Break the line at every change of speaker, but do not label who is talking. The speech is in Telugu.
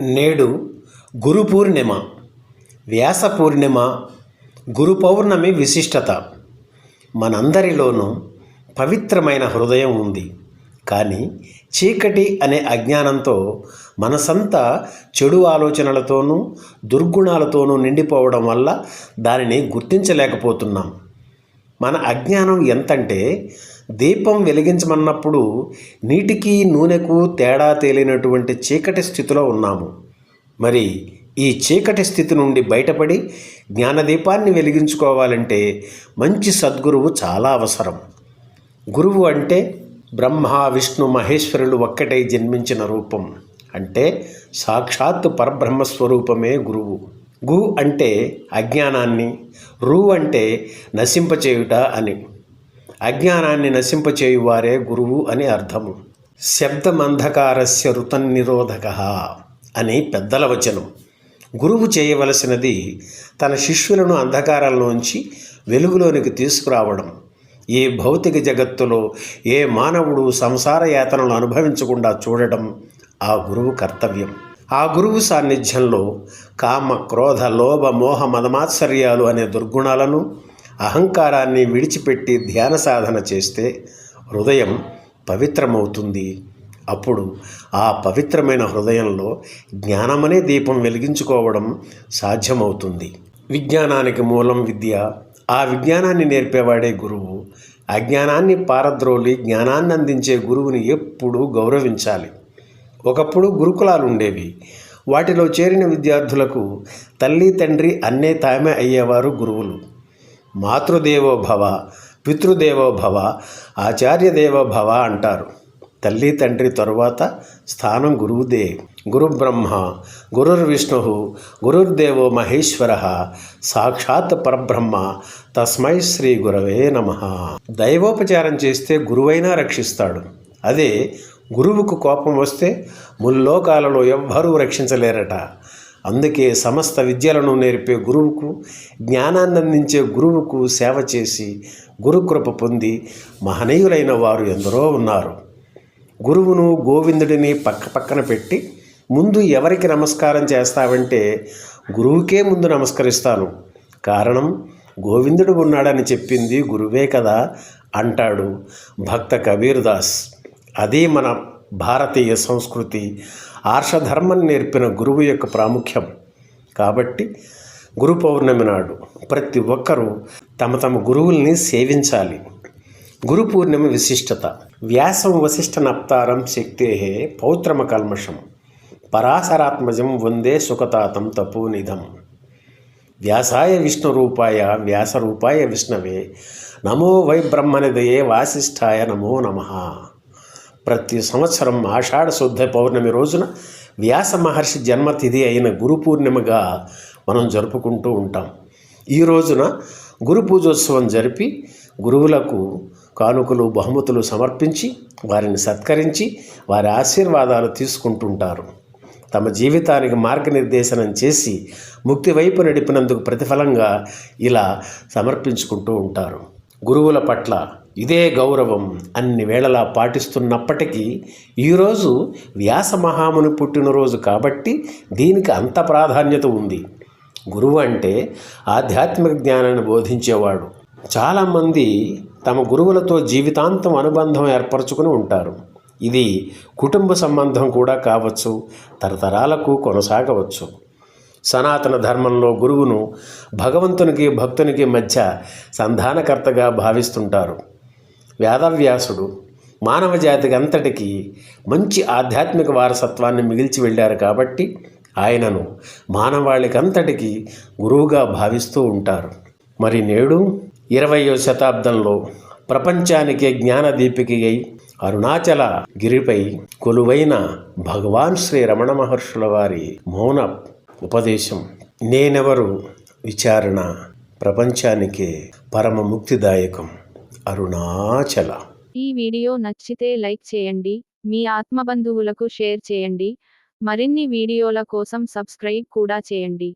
నేడు గురు పూర్ణిమ వ్యాస పూర్ణిమ గురు పౌర్ణమి విశిష్టత. మనందరిలోనూ పవిత్రమైన హృదయం ఉంది. కానీ చీకటి అనే అజ్ఞానంతో మనసంతా చెడు ఆలోచనలతోనూ దుర్గుణాలతోనూ నిండిపోవడం వల్ల దానిని గుర్తించలేకపోతున్నాం. మన అజ్ఞానం ఎంతంటే దీపం వెలిగించమన్నప్పుడు నీటికి నూనెకు తేడా తేలినటువంటి చీకటి స్థితిలో ఉన్నాము. మరి ఈ చీకటి స్థితి నుండి బయటపడి జ్ఞానదీపాన్ని వెలిగించుకోవాలంటే మంచి సద్గురువు చాలా అవసరం. గురువు అంటే బ్రహ్మ విష్ణు మహేశ్వరులు ఒక్కటై జన్మించిన రూపం. అంటే సాక్షాత్ పరబ్రహ్మ స్వరూపమే గురువు. గు అంటే అజ్ఞానాన్ని రు అంటే నశింపచేయుట అని. అజ్ఞానాన్ని నశింపచేయువారే గురువు అని అర్థము. శబ్దమంధకారస్య ఋతన్నిరోధక అని పెద్దల వచనం. గురువు చేయవలసినది తన శిష్యులను అంధకారంలోంచి వెలుగులోనికి తీసుకురావడం. ఈ భౌతిక జగత్తులో ఏ మానవుడు సంసార యాతనలు అనుభవించకుండా చూడడం ఆ గురువు కర్తవ్యం. ఆ గురువు సాన్నిధ్యంలో కామ క్రోధ లోభ మోహ మదమాత్సర్యాలు అనే దుర్గుణాలను అహంకారాన్ని విడిచిపెట్టి ధ్యాన సాధన చేస్తే హృదయం పవిత్రమవుతుంది. అప్పుడు ఆ పవిత్రమైన హృదయంలో జ్ఞానమనే దీపం వెలిగించుకోవడం సాధ్యమవుతుంది. విజ్ఞానానికి మూలం విద్య. ఆ విజ్ఞానాన్ని నేర్పేవాడే గురువు అజ్ఞానాన్ని పారద్రోలి జ్ఞానాన్ని అందించే గురువుని ఎప్పుడూ గౌరవించాలి. ఒకప్పుడు గురుకులాలు ఉండేవి వాటిలో చేరిన విద్యార్థులకు తల్లి తండ్రి అన్నే తామే అయ్యేవారు గురువులు. మాతృదేవో భవ పితృదేవో భవ ఆచార్యదేవో భవ అంటారు. తల్లి తండ్రి తరువాత స్థానం గురువుదే. గురుబ్రహ్మ గురుర్విష్ణు గురుర్దేవో మహేశ్వర సాక్షాత్ పరబ్రహ్మ తస్మై శ్రీ గురవే నమ. దైవోపచారం చేస్తే గురువైనా రక్షిస్తాడు. అదే గురువుకు కోపం వస్తే ముల్లోకాలలో ఎవ్వరూ రక్షించలేరట. అందుకే సమస్త విద్యలను నేర్పే గురువుకు జ్ఞానాన్ని అందించే గురువుకు సేవ చేసి గురుకృప పొంది మహనీయులైన వారు ఎందరో ఉన్నారు. గురువును గోవిందుడిని పక్క పక్కన పెట్టి ముందు ఎవరికి నమస్కారం చేస్తావంటే గురువుకే ముందు నమస్కరిస్తాను. కారణం గోవిందుడు ఉన్నాడని చెప్పింది గురువే కదా అంటాడు భక్త కబీర్ దాస్ అదే మన భారతీయ సంస్కృతి ఆర్షధర్మం నేర్పిన గురువు యొక్క ప్రాముఖ్యం. కాబట్టి గురు పౌర్ణమి నాడు ప్రతి ఒక్కరూ తమ తమ గురువుల్ని సేవించాలి. గురు పూర్ణిమ విశిష్టత. వ్యాసం వశిష్ఠ నప్తారం శక్తే పౌత్రమ కల్మషం. పరాశరాత్మజం వందే సుఖతాతం తపోనిధం వ్యాసాయ విష్ణు రూపాయ వ్యాసరూపాయ విష్ణవే. నమో వై బ్రహ్మనిదయే వాసిష్ఠాయ నమో నమః. ప్రతి సంవత్సరం ఆషాఢ శుద్ధ పౌర్ణమి రోజున వ్యాస మహర్షి జన్మతిథి అయిన గురు పూర్ణిమగా మనం జరుపుకుంటూ ఉంటాం. ఈ రోజున గురు పూజోత్సవం జరిపి గురువులకు కానుకలు బహుమతులు సమర్పించి వారిని సత్కరించి వారి ఆశీర్వాదాలు తీసుకుంటుంటారు. తమ జీవితానికి మార్గనిర్దేశనం చేసి ముక్తి వైపు నడిపినందుకు ప్రతిఫలంగా ఇలా సమర్పించుకుంటూ ఉంటారు. గురువుల పట్ల ఇదే గౌరవం అన్ని వేళలా పాటిస్తున్నప్పటికీ ఈరోజు వ్యాస మహాముని పుట్టినరోజు కాబట్టి దీనికి అంత ప్రాధాన్యత ఉంది. గురువు అంటే ఆధ్యాత్మిక జ్ఞానాన్ని బోధించేవాడు. చాలామంది తమ గురువులతో జీవితాంతం అనుబంధం ఏర్పరచుకుని ఉంటారు. ఇది కుటుంబ సంబంధం కూడా కావచ్చు తరతరాలకు కొనసాగవచ్చు. సనాతన ధర్మంలో గురువును భగవంతునికి భక్తునికి మధ్య సంధానకర్తగా భావిస్తుంటారు. వేదవ్యాసుడు మానవ జాతికి అంతటికీ మంచి ఆధ్యాత్మిక వారసత్వాన్ని మిగిల్చి వెళ్ళారు కాబట్టి ఆయనను మానవాళికంతటికీ గురువుగా భావిస్తూ ఉంటారు. మరి నేడు ఇరవయో శతాబ్దంలో ప్రపంచానికే జ్ఞానదీపిక అయి అరుణాచల గిరిపై కొలువైన భగవాన్ శ్రీ రమణ మహర్షుల వారి మౌన ఉపదేశం. నేనెవరు? విచారణ. ప్రపంచానికే పరమ ముక్తిదాయకం అరుణాచల.
ఈ వీడియో నచ్చితే లైక్ చేయండి మీ ఆత్మబంధువులకు షేర్ చేయండి మరిన్ని వీడియోల కోసం సబ్స్క్రైబ్ కూడా చేయండి.